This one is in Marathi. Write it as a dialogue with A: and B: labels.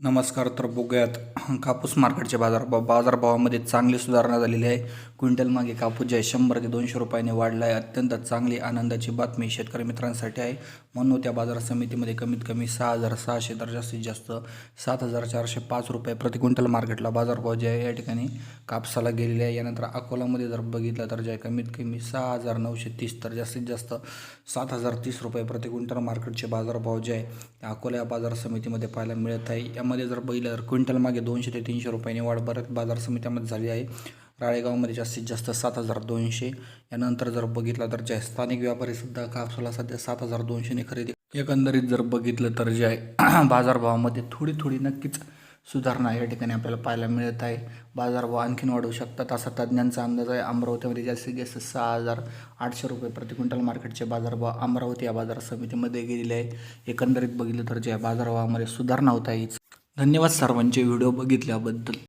A: नमस्कार तर बघूयात. कापूस मार्केटचे बाजारभाव बाजारभावामध्ये चांगली सुधारणा झालेली आहे. क्विंटल मागे कापूस जे आहे शंभर ते दोनशे रुपयाने वाढला आहे अत्यंत चांगली आनंदाची बातमी शेतकरी मित्रांसाठी आहे. म्हणून त्या बाजार समितीमध्ये कमीत कमी सहा हजार सहाशे तर जास्तीत जास्त सात हजार चारशे पाच रुपये प्रति क्विंटल मार्केटला बाजारभाव जे आहे या ठिकाणी कापसाला गेलेले आहे. यानंतर अकोलामध्ये जर बघितलं तर जे आहे कमीत कमी सहा हजार नऊशे तीस तर जास्तीत जास्त सात हजार तीस रुपये प्रति क्विंटल मार्केटचे बाजारभाव जे आहे अकोला या बाजार समितीमध्ये पाहायला मिळत आहे. यामध्ये जर बैलर तर क्विंटल मागे दोनशे ते तीनशे रुपयांनी वाढ बऱ्याच बाजार समित्यामध्ये झाली आहे. राळेगावमध्ये जास्तीत जास्त सात हजार दोनशे. यानंतर जर बघितलं तर जे स्थानिक व्यापारीसुद्धा कापसाला सध्या सात हजार दोनशेने खरेदी एकंदरीत जर बघितलं तर जे आहे बाजारभावामध्ये थोडी थोडी नक्कीच सुधारणा या ठिकाणी आपल्याला पाहायला मिळत आहे. बाजारभाव आणखीन वाढू शकतात असा तज्ज्ञांचा अंदाज आहे. अमरावतीमध्ये जास्तीत जास्त सहा हजार आठशे रुपये प्रति क्विंटल मार्केटचे बाजारभाव अमरावती या बाजार समितीमध्ये गेलेले आहे एकंदरीत बघितलं तर जे आहे बाजारभावामध्ये सुधारणा होत आहे धन्यवाद सर्वांचे व्हिडिओ बघितल्याबद्दल.